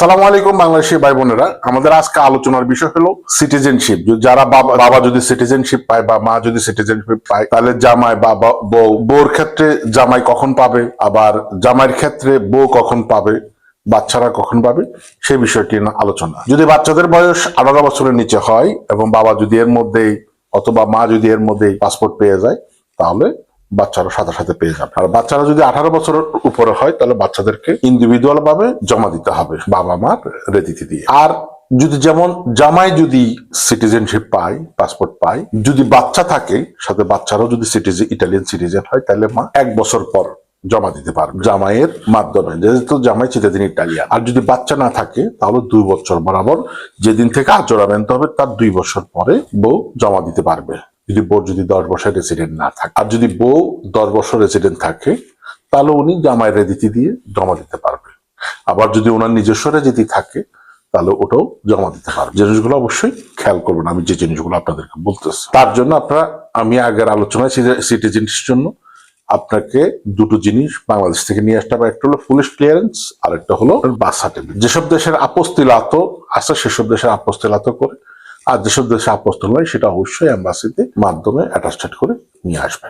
সালাম আলাইকুম, বাংলাদেশি ভাই বোনেরা। আমাদের আজকে আলোচনার বিষয় হলো সিটিজেনশিপ যারা বাবা বাবা যদি সিটিজেনশিপ পায় বা মা যদি সিটিজেনশিপ পায়, তাহলে জামাই বা বা- বউ, বউর ক্ষেত্রে জামাই কখন পাবে? আবার জামাইয়ের ক্ষেত্রে বউ কখন পাবে? বাচ্চারা কখন পাবে? সেই বিষয়টি আলোচনা। যদি বাচ্চাদের বয়স আঠারো বছরের নিচে হয় এবং বাবা যদি এর মধ্যেই অথবা মা যদি এর মধ্যেই পাসপোর্ট পেয়ে যায়, তাহলে বাচ্চারা সাথে সাথে পেয়ে যাবে। আর বাচ্চারা যদি আঠারো বছরের উপরে হয়, তাহলে বাচ্চাদেরকে ইন্ডিভিজুয়াল ভাবে জমা দিতে হবে, বাবা মার রেদিতে দিয়ে। আর যদি যেমন জামাই যদি সিটিজেনশিপ পায় পাসপোর্ট পায়, যদি বাচ্চা থাকে, সাথে বাচ্চারাও যদি সিটিজেন ইটালিয়ান সিটিজেন হয়, তাহলে মা এক বছর পর জমা দিতে পারবে। জামাইয়ের মাধ্যমে, যেহেতু জামাই চিরদিন ইটালিয়ান। আর যদি বাচ্চা না থাকে, তাহলে দুই বছর বরাবর যেদিন থেকে আচরণ হবে, তার দুই বছর পরে বউ জমা দিতে পারবে। যদি বউ যদি দশ বছর রেসিডেন্ট না থাকে, আর যদি বউ দশ বছর রেসিডেন্ট থাকে, তাহলে উনি জামাই রেদিতি দিয়ে জমা দিতে পারবে। আবার যদি ওনার নিজস্ব রেজিতি থাকে, তাহলে ওটাও জমা দিতে পারবে। জিনিসগুলো অবশ্যই খেয়াল করবেন, আমি যে জিনিসগুলো আপনাদেরকে বলতেছি। তার জন্য আপনারা, আমি আগের আলোচনায় সিটিজেন্সির জন্য আপনাকে দুটো জিনিস বাংলাদেশ থেকে নিয়ে আসতে হবে। একটা হলো পুলিশ ক্লিয়ারেন্স আর একটা হলো বাস সার্টিফিকেট যেসব দেশের আপস্তিলাত আছে, সেসব দেশের আপস্তিলাত করে আর যেসব দেশে আপস্ত নয় সেটা অবশ্যই অ্যাম্বাসিতে মাধ্যমে অ্যাটাস্টেড করে নিয়ে আসবেন।